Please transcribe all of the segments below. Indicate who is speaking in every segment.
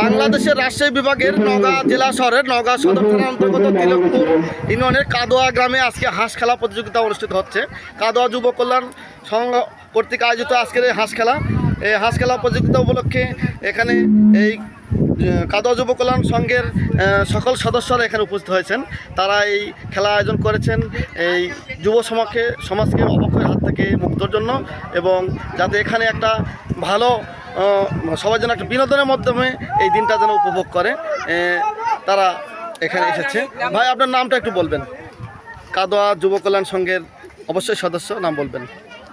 Speaker 1: বাংলাদেশের রাজশাহী বিভাগের নওগাঁ জেলা শহরের নওগাঁ সদর থানার অন্তর্গত তিলকপুর ইউনিয়নের কাদোয়া গ্রামে আজকে হাঁস খেলা প্রতিযোগিতা অনুষ্ঠিত হচ্ছে। কাদোয়া যুব কল্যাণ সংঘ কর্তৃক আয়োজিত আজকের এই হাঁস খেলা। এই হাঁস খেলা প্রতিযোগিতা উপলক্ষে এখানে এই কাদোয়া যুব কল্যাণ সংঘের সকল সদস্যরা এখানে উপস্থিত হয়েছেন। তারা এই খেলা আয়োজন করেছেন। এই যুব সমাজকে সমাজকে অবক্ষয়ের হাত থেকে মুক্তর জন্য এবং যাতে এখানে একটা ভালো সবাই যেন একটা বিনোদনের মাধ্যমে এই দিনটা যেন উপভোগ করে তারা এখানে এসেছে। ভাই আপনার নামটা একটু বলবেন। কাদোয়া যুব কল্যাণ সংঘের অবশ্যই সদস্য নাম বলবেন।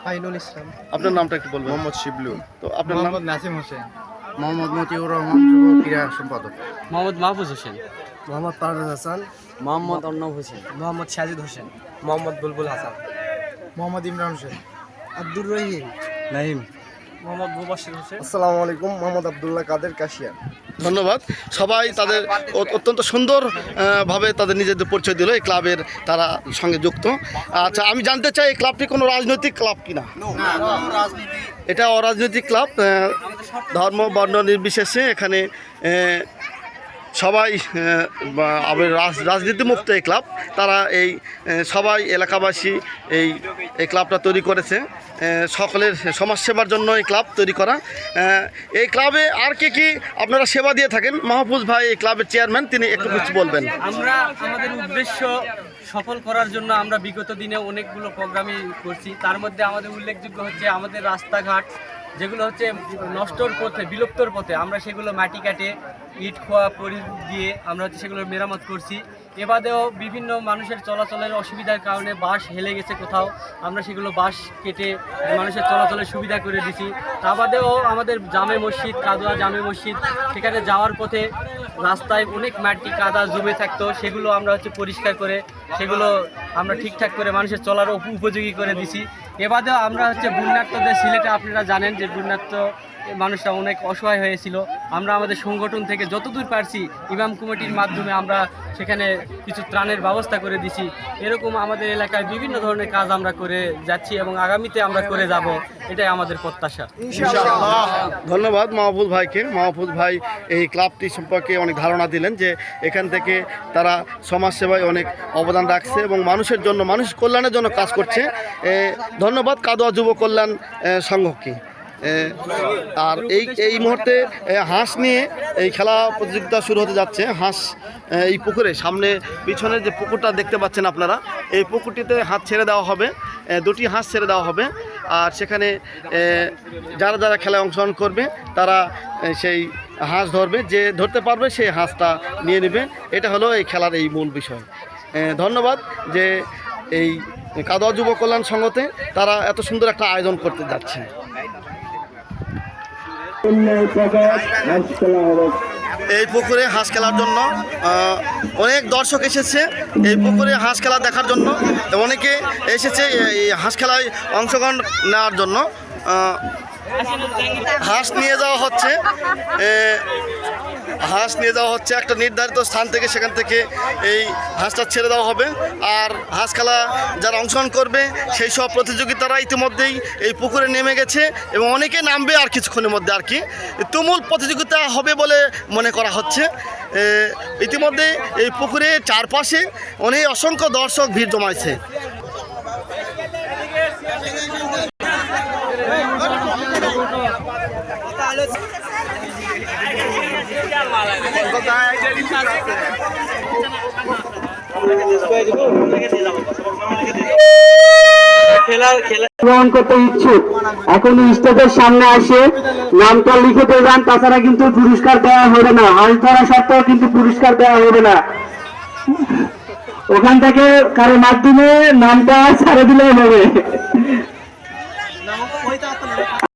Speaker 2: ফাইনুল ইসলাম।
Speaker 1: আপনার নামটা একটু বলবেন।
Speaker 3: মোহাম্মদ শিবলু
Speaker 1: তো আপনার নাম?
Speaker 2: নাসিম হোসেন।
Speaker 3: মোহাম্মদ মতিউর রহমান যুব ক্রীড়া সম্পাদক।
Speaker 4: মোহাম্মদ মাহফুজ হোসেন।
Speaker 2: মোহাম্মদ পারভেজ হাসান।
Speaker 4: মোহাম্মদ অর্ণব হোসেন।
Speaker 2: মোহাম্মদ সাজিদ হোসেন। মোহাম্মদ বুলবুল হাসান। মোহাম্মদ ইমরান হোসেন। আব্দুর রহিম।
Speaker 4: নাহিম।
Speaker 2: মোহাম্মদ মুবাশির হোসেন
Speaker 3: আসসালামু আলাইকুম মোহাম্মদ আবদুল্লাহ কাদের কাশিয়া
Speaker 1: ধন্যবাদ। সবাই তাদের অত্যন্ত সুন্দর আহ, ভাবে তাদের নিজেদের পরিচয় দিল। এই ক্লাবের তারা সঙ্গে যুক্ত। আচ্ছা আমি জানতে চাই এই ক্লাবটি কোনো রাজনৈতিক ক্লাব কিনা? এটা অরাজনৈতিক ক্লাব ধর্ম বর্ণ নির্বিশেষে এখানে সবাই আহ, বা আবার রাজ- রাজনীতিমুক্ত এই ক্লাব। তারা এই সবাই এলাকাবাসী এই এই ক্লাবটা তৈরি করেছে। সকলের সমাজসেবার জন্য এই ক্লাব তৈরি করা। এই ক্লাবে আর কি কি আপনারা সেবা দিয়ে থাকেন? মাহফুজ ভাই এই ক্লাবের চেয়ারম্যান তিনি একটু কিছু বলবেন।
Speaker 4: আমরা আমাদের উদ্দেশ্য সফল করার জন্য আমরা বিগত দিনে অনেকগুলো প্রোগ্রামই করছি। তার মধ্যে আমাদের উল্লেখযোগ্য হচ্ছে আমাদের রাস্তাঘাট যেগুলো হচ্ছে নষ্টর পথে, বিলুপ্তর পথে, আমরা সেগুলো মাটি কাটে, ইট, খোয়া পরি দিয়ে আমরা হচ্ছে সেগুলো মেরামত করছি। এবাদেও বিভিন্ন মানুষের চলাচলের অসুবিধার কারণে বাস হেলে গেছে কোথাও। আমরা সেগুলো বাস কেটে মানুষের চলাচলের সুবিধা করে দিছি। তা বাদেও আমাদের জামে মসজিদ, কাদোয়া জামে মসজিদ, সেখানে যাওয়ার পথে রাস্তায় অনেক মাটি, কাদা জমে থাকতো। সেগুলো আমরা হচ্ছে পরিষ্কার করে, সেগুলো আমরা ঠিকঠাক করে মানুষের চলার উপযোগী করে দিছি। এবাদেও আমরা হচ্ছে বন্যার্থদের সিলেটে আপনারা জানেন যে বন্যার্থ মানুষরা অনেক অসহায় হয়েছিল। আমরা আমাদের সংগঠন থেকে যতদূর পারছি ইমাম কমিটির মাধ্যমে আমরা সেখানে কিছু ত্রাণের ব্যবস্থা করে দিছি। এরকম আমাদের এলাকায় বিভিন্ন ধরনের কাজ আমরা করে যাচ্ছি এবং আগামীতে আমরা করে যাব। এটাই আমাদের প্রত্যাশা।
Speaker 1: ধন্যবাদ মাহফুজ ভাইকে। মাহফুজ ভাই এই ক্লাবটি সম্পর্কে অনেক ধারণা দিলেন যে এখান থেকে তারা সমাজসেবায় অনেক অবদান রাখছে এবং মানুষের জন্য মানুষ কল্যাণের জন্য কাজ করছে। ধন্যবাদ কাদোয়া যুব কল্যাণ সংঘকে। আর এই এই মুহূর্তে হাঁস নিয়ে এই খেলা প্রতিযোগিতা শুরু হতে যাচ্ছে। হাঁস এই পুকুরে, সামনে পিছনে যে পুকুরটা দেখতে পাচ্ছেন আপনারা, এই পুকুরটিতে হাঁস ছেড়ে দেওয়া হবে দুটি হাঁস ছেড়ে দেওয়া হবে। আর সেখানে যারা যারা খেলায় অংশগ্রহণ করবে, তারা সেই হাঁস ধরবে, যে ধরতে পারবে, সেই হাঁসটা নিয়ে নেবে। এটা হলো এই খেলার এই মূল বিষয়। ধন্যবাদ যে এই কাদোয়া যুব কল্যাণ সংঘতে তারা এত সুন্দর একটা আয়োজন করতে যাচ্ছে এই পুকুরে হাঁস খেলার জন্য অনেক দর্শক এসেছে এই পুকুরে হাঁস খেলা দেখার জন্য। অনেকে এসেছে এই হাঁস খেলায় অংশগ্রহণ নেওয়ার জন্য। হাঁস নিয়ে যাওয়া হচ্ছে। হাঁস নিয়ে যাওয়া হচ্ছে। একটা নির্ধারিত স্থান থেকে সেখান থেকে এই হাঁসটা ছেড়ে দেওয়া হবে। আর হাঁস খেলা যারা অংশগ্রহণ করবে, সেই সব প্রতিযোগিতারা ইতিমধ্যেই এই পুকুরে নেমে গেছে এবং অনেকে নামবে আর কিছুক্ষণের মধ্যে আর কি। তুমুল প্রতিযোগিতা হবে বলে মনে করা হচ্ছে। ইতিমধ্যে এই পুকুরে চারপাশে অনেক অসংখ্য দর্শক ভিড় জমাইছে
Speaker 5: গ্রহণ করতে ইচ্ছুক। এখন স্টেজের সামনে আসে। নামটা লিখে দেবেন তাছাড়া কিন্তু পুরস্কার দেওয়া হবে না। হাল ধরা সত্ত্বেও কিন্তু পুরস্কার দেওয়া হবে না। ওখান থেকে কারও মাধ্যমে নামটা ছাড়ে দিলেই হবে।